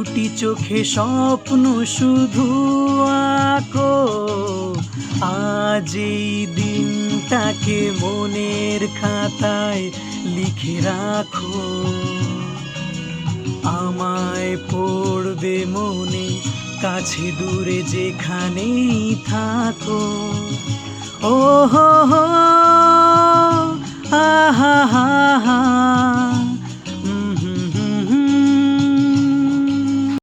দুটি চোখে স্বপ্ন শুধু আঁকো। আজ এই দিনটাকে মনের খাতায় লিখে রাখো। আমায় পড়বে মনে, কাছে দূরে যেখানেই থাকো। ও হো হো